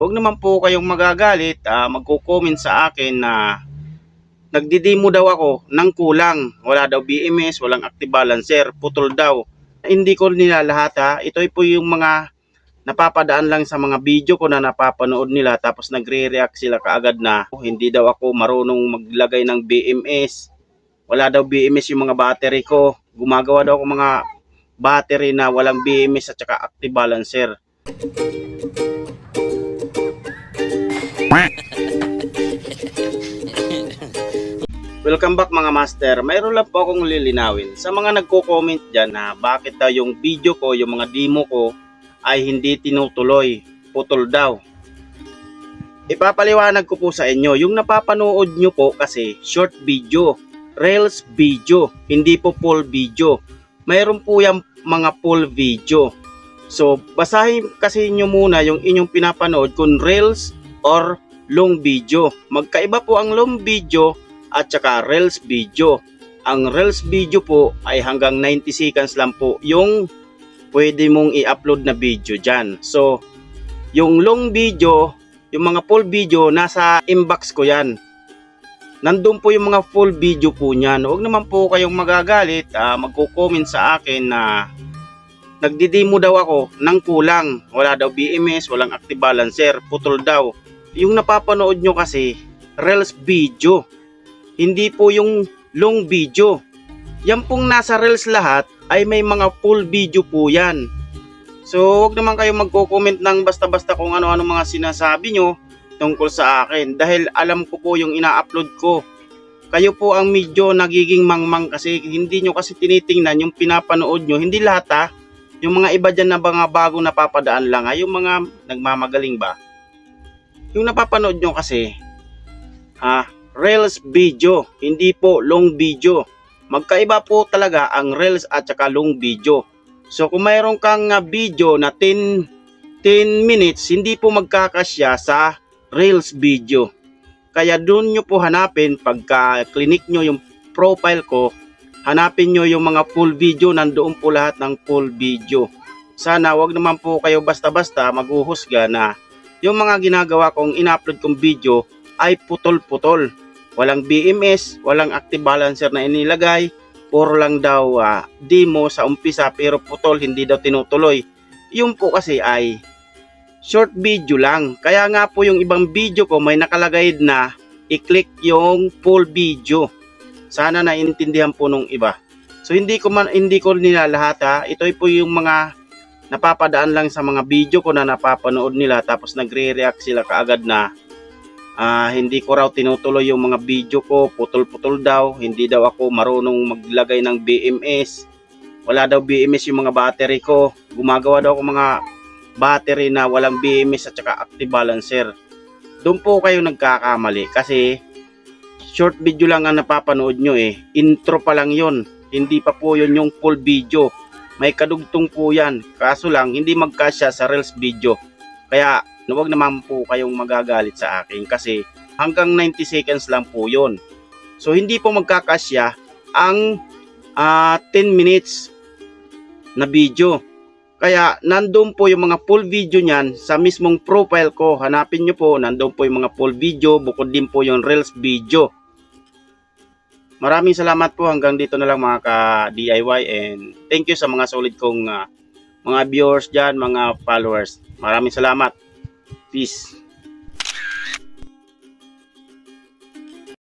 Huwag naman po kayong magagalit, ah, magko-comment sa akin na nagdidemo daw ako ng kulang. Wala daw BMS, walang active balancer, putol daw. Hindi ko nila lahat ha. Ito po yung mga napapadaan lang sa mga video ko na napapanood nila tapos nagre-react sila kaagad na "Oh, hindi daw ako marunong maglagay ng BMS. Wala daw BMS yung mga battery ko. Gumagawa daw ako mga battery na walang BMS at saka active balancer. Welcome back mga master. Mayroon lang po akong lilinawin. Sa mga nagko-comment dyan na bakit daw yung video ko, yung mga demo ko ay hindi tinutuloy. Putol daw. Ipapaliwanag ko po sa inyo. Yung napapanood nyo po kasi short video. Reels video. Hindi po full video. Mayroon po yung mga full video. So, basahin kasi nyo muna yung inyong pinapanood kung reels or long video. Magkaiba po ang long video at saka Reels video. Ang Reels video po ay hanggang 90 seconds lang po yung pwede mong i-upload na video dyan. So, yung long video, yung mga full video, nasa inbox ko yan. Nandun po yung mga full video po niyan. Huwag naman po kayong magagalit, ah, magko-comment sa akin na nagdidemo daw ako ng kulang. Wala daw BMS, walang active balancer, putol daw. Yung napapanood nyo kasi, Reels video hindi po yung long video. Yan pong nasa Reels lahat ay may mga full video po yan. So, huwag naman kayo magko-comment ng basta-basta kung ano-ano mga sinasabi nyo tungkol sa akin dahil alam ko po yung ina-upload ko. Kayo po ang medyo nagiging mangmang kasi hindi nyo kasi tinitingnan yung pinapanood nyo. Hindi lahat ha. Yung mga iba dyan na mga bagong napapadaan lang ha. Yung mga nagmamagaling ba. Yung napapanood nyo kasi ha, Reels video, hindi po long video. Magkaiba po talaga ang Reels at saka long video. So kung mayroon kang ah, video na 10, 10 minutes, hindi po magkakasya sa Reels video. Kaya doon nyo po hanapin pagka clinic nyo yung profile ko, hanapin nyo yung mga full video, nandoon po lahat ng full video. Sana wag naman po kayo basta-basta maghuhusga na yung mga ginagawa kong in-upload kong video ay putol-putol. Walang BMS, walang active balancer na inilagay, puro lang daw ah, demo sa umpisa pero putol, hindi daw tinutuloy. Yung po kasi ay short video lang. Kaya nga po yung ibang video ko may nakalagay na i-click yung full video. Sana naintindihan po nung iba. So hindi ko man hindi ko nila lahat ha. Ito po yung mga napapadaan lang sa mga video ko na napapanood nila tapos nagre-react sila kaagad na Ah, hindi ko raw tinutuloy yung mga video ko, putol-putol daw, hindi daw ako marunong maglagay ng BMS. Wala daw BMS yung mga battery ko. Gumagawa daw ako mga battery na walang BMS at saka active balancer. Doon po kayo nagkakamali kasi short video lang ang napapanood nyo eh. Intro pa lang yon Hindi pa po yun yung full video. May kadugtong po yan. Kaso lang, hindi magkasya sa Reels video. Kaya na wag naman po kayong magagalit sa akin kasi hanggang 90 seconds lang po yon. So hindi po magkakasya ang ah, 10 minutes na video. Kaya nandun po yung mga full video niyan sa mismong profile ko. Hanapin nyo po, nandun po yung mga full video, bukod din po yung Reels video. Maraming salamat po hanggang dito na lang mga ka-DIY and thank you sa mga solid kong ah, mga viewers dyan, mga followers. Maraming salamat. Peace.